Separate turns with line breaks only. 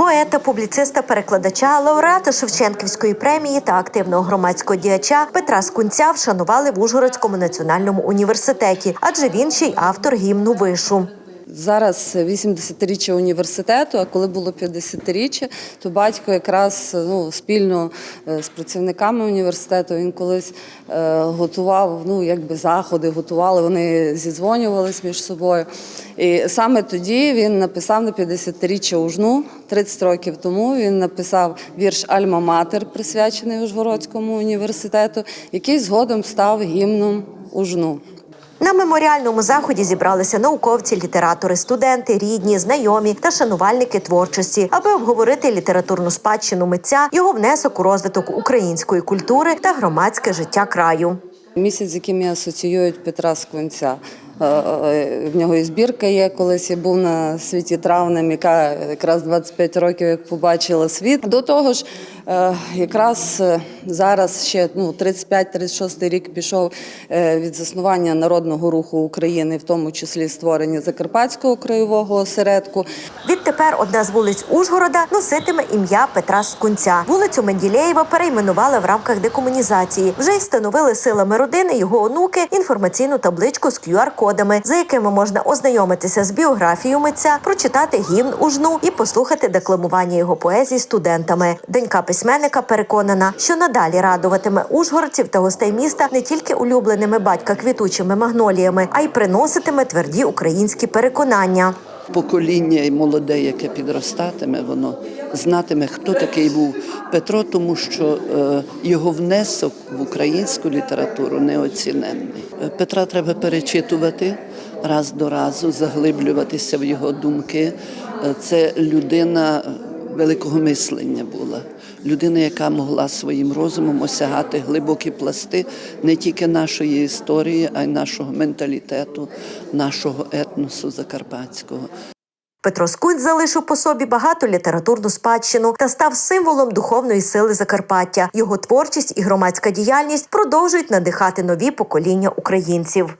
Поета, публіциста, перекладача, лауреата Шевченківської премії та активного громадського діяча Петра Скунця вшанували в Ужгородському національному університеті, адже він ще й автор гімну вишу.
Зараз 80-річчя університету, а коли було 50-річчя, то батько якраз ну, спільно е, з працівниками університету він колись е, готував ну, якби заходи, готували, вони зідзвонювались між собою. І саме тоді він написав на 50-річчя ужну, 30 років тому він написав вірш Альма-Матер, присвячений Ужгородському університету, який згодом став гімном ужну.
На меморіальному заході зібралися науковці, літератори, студенти, рідні, знайомі та шанувальники творчості, аби обговорити літературну спадщину митця, його внесок у розвиток української культури та громадське життя краю.
Місяць, з яким я асоціюють Петра Скунця. Е, е, В нього і збірка є. Колись я був на світі травнем, яка якраз 25 років як побачила світ. До того ж, е, якраз зараз ще ну, 35-36 рік пішов від заснування народного руху України, в тому числі створення Закарпатського краєвого осередку.
Відтепер одна з вулиць Ужгорода носитиме ім'я Петра Скунця. Вулицю Менділеєва перейменували в рамках декомунізації. Вже й встановили силами родини його онуки інформаційну табличку з QR-кодами, за якими можна ознайомитися з біографією митця, прочитати гімн у жну і послухати декламування його поезії студентами. Донька письменника переконана, що надалі радуватиме ужгородців та гостей міста не тільки улюбленими батька квітучими магноліями, а й приноситиме тверді українські переконання.
Покоління і молоде, яке підростатиме, воно знатиме, хто такий був Петро, тому що е, його внесок в українську літературу неоціненний. Е, Петра треба перечитувати раз до разу, заглиблюватися в його думки. Е, Це людина великого мислення була. Людина, яка могла своїм розумом осягати глибокі пласти не тільки нашої історії, а й нашого менталітету, нашого етносу закарпатського.
Петро Скунць залишив по собі багату літературну спадщину та став символом духовної сили Закарпаття. Його творчість і громадська діяльність продовжують надихати нові покоління українців.